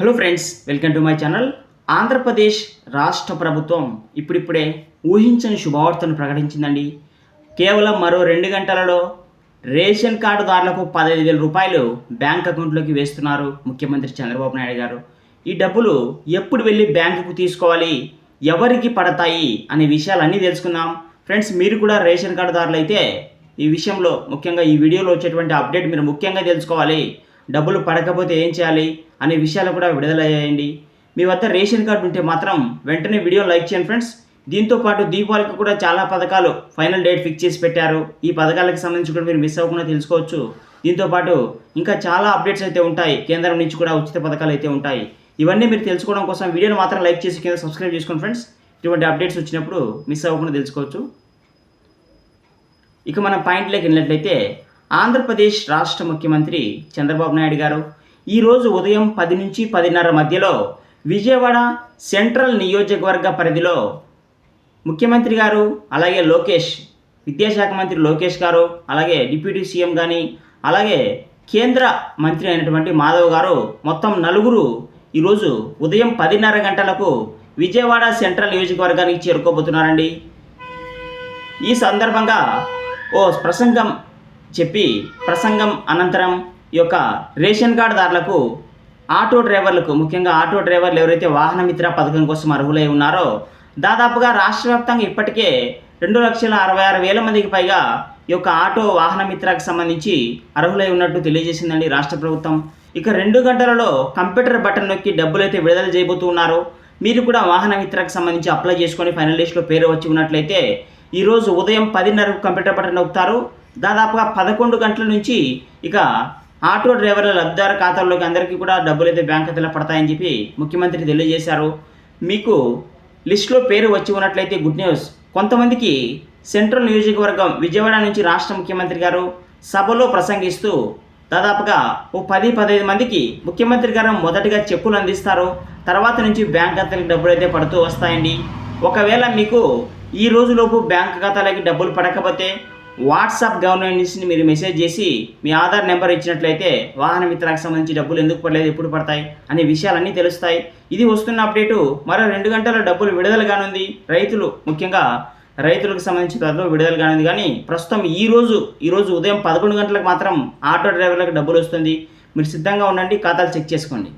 Hello friends welcome to my channel Andhra Pradesh రాష్ట్ర ప్రభుత్వం ఇప్పుడిప్పుడే ఊహించని శుభవార్తను ప్రకటించిందండి. కేవలం మరో రెండు గంటలలో రేషన్ కార్డుదారులకు పదహైదు వేల రూపాయలు బ్యాంక్ అకౌంట్లోకి వేస్తున్నారు ముఖ్యమంత్రి చంద్రబాబు నాయుడు గారు. ఈ డబ్బులు ఎప్పుడు వెళ్ళి బ్యాంకుకు తీసుకోవాలి? ఎవరికి పడతాయి? అనే విషయాలన్నీ తెలుసుకుందాం. ఫ్రెండ్స్ మీరు కూడా రేషన్ కార్డుదారులు అయితే ఈ విషయంలో ముఖ్యంగా ఈ వీడియోలో వచ్చేటువంటి అప్డేట్ మీరు ముఖ్యంగా తెలుసుకోవాలి. డబ్బులు పడకపోతే ఏం చేయాలి అనే విషయాలు కూడా విడుదలయ్యాయండి. మీ వద్ద రేషన్ కార్డు ఉంటే మాత్రం వెంటనే వీడియో లైక్ చేయండి ఫ్రెండ్స్. దీంతో పాటు దీపావళికి కూడా చాలా పథకాలు ఫైనల్ డేట్ ఫిక్స్ చేసి పెట్టారు. ఈ పథకాలకు సంబంధించి కూడా మీరు మిస్ అవ్వకుండా తెలుసుకోవచ్చు. దీంతో పాటు ఇంకా చాలా అప్డేట్స్ అయితే ఉంటాయి. కేంద్రం నుంచి కూడా ఉచిత పథకాలు అయితే ఉంటాయి. ఇవన్నీ మీరు తెలుసుకోవడం కోసం వీడియోని మాత్రం లైక్ చేసి కింద సబ్స్క్రైబ్ చేసుకోండి ఫ్రెండ్స్. ఇటువంటి అప్డేట్స్ వచ్చినప్పుడు మిస్ అవ్వకుండా తెలుసుకోవచ్చు. ఇక మనం పాయింట్లోకి వెళ్ళినట్లయితే ఆంధ్రప్రదేశ్ రాష్ట్ర ముఖ్యమంత్రి చంద్రబాబు నాయుడు గారు. ఈరోజు ఉదయం పది నుంచి పదిన్నర మధ్యలో విజయవాడ సెంట్రల్ నియోజకవర్గ పరిధిలో ముఖ్యమంత్రి గారు అలాగే లోకేష్ విద్యాశాఖ మంత్రి లోకేష్ గారు అలాగే డిప్యూటీ సీఎం కానీ అలాగే కేంద్ర మంత్రి అయినటువంటి మాధవ్ గారు మొత్తం నలుగురు ఈరోజు ఉదయం పదిన్నర గంటలకు విజయవాడ సెంట్రల్ నియోజకవర్గానికి చేరుకోబోతున్నారండి. ఈ సందర్భంగా ఓ ప్రసంగం చెప్పి ప్రసంగం అనంతరం ఈ యొక్క రేషన్ కార్డుదారులకు ఆటో డ్రైవర్లకు ముఖ్యంగా ఆటో డ్రైవర్లు ఎవరైతే వాహన మిత్ర పథకం కోసం అర్హులై ఉన్నారో దాదాపుగా రాష్ట్ర వ్యాప్తంగా ఇప్పటికే రెండు లక్షల అరవై ఆరు వేల మందికి పైగా ఈ యొక్క ఆటో వాహన మిత్రకు సంబంధించి అర్హులై ఉన్నట్టు తెలియజేసిందండి రాష్ట్ర ప్రభుత్వం. ఇక రెండు గంటలలో కంప్యూటర్ బటన్ నొక్కి డబ్బులు అయితే విడుదల చేయబోతున్నారు మీరు కూడా వాహన మిత్రకు సంబంధించి అప్లై చేసుకొని ఫైనల్ లిస్ట్లో పేరు వచ్చి ఉన్నట్లయితే ఈరోజు ఉదయం పదిన్నరకు కంప్యూటర్ బటన్ నొక్కుతారు. దాదాపుగా పదకొండు గంటల నుంచి ఇక ఆటో డ్రైవర్ల లబ్ధిదారు ఖాతాల్లోకి అందరికీ కూడా డబ్బులు అయితే బ్యాంక్ ఖాతాలో పడతాయని చెప్పి ముఖ్యమంత్రి తెలియజేశారు. మీకు లిస్టులో పేరు వచ్చి ఉన్నట్లయితే గుడ్ న్యూస్. కొంతమందికి సెంట్రల్ నియోజకవర్గం విజయవాడ నుంచి రాష్ట్ర ముఖ్యమంత్రి గారు సభలో ప్రసంగిస్తూ దాదాపుగా ఓ పది పదహైదు మందికి ముఖ్యమంత్రి గారు మొదటగా చెక్కులు అందిస్తారు. తర్వాత నుంచి బ్యాంక్ ఖాతాలకు డబ్బులు అయితే పడుతూ వస్తాయండి. ఒకవేళ మీకు ఈ రోజులోపు బ్యాంక్ ఖాతాలకి డబ్బులు పడకపోతే వాట్సాప్ గవర్నమెంట్స్ని మీరు మెసేజ్ చేసి మీ ఆధార్ నెంబర్ ఇచ్చినట్లయితే వాహన మిత్రానికి సంబంధించి డబ్బులు ఎందుకు పడలేదు ఎప్పుడు పడతాయి అనే విషయాలన్నీ తెలుస్తాయి. ఇది వస్తున్న అప్డేటు మరో రెండు గంటల డబ్బులు విడుదల కానుంది. రైతులు ముఖ్యంగా రైతులకు సంబంధించిన త్వరలో విడుదల కానుంది. కానీ ప్రస్తుతం ఈ రోజు ఉదయం పదకొండు గంటలకు మాత్రం ఆటో డ్రైవర్లకు డబ్బులు వస్తుంది. మీరు సిద్ధంగా ఉండండి ఖాతాలు చెక్ చేసుకోండి.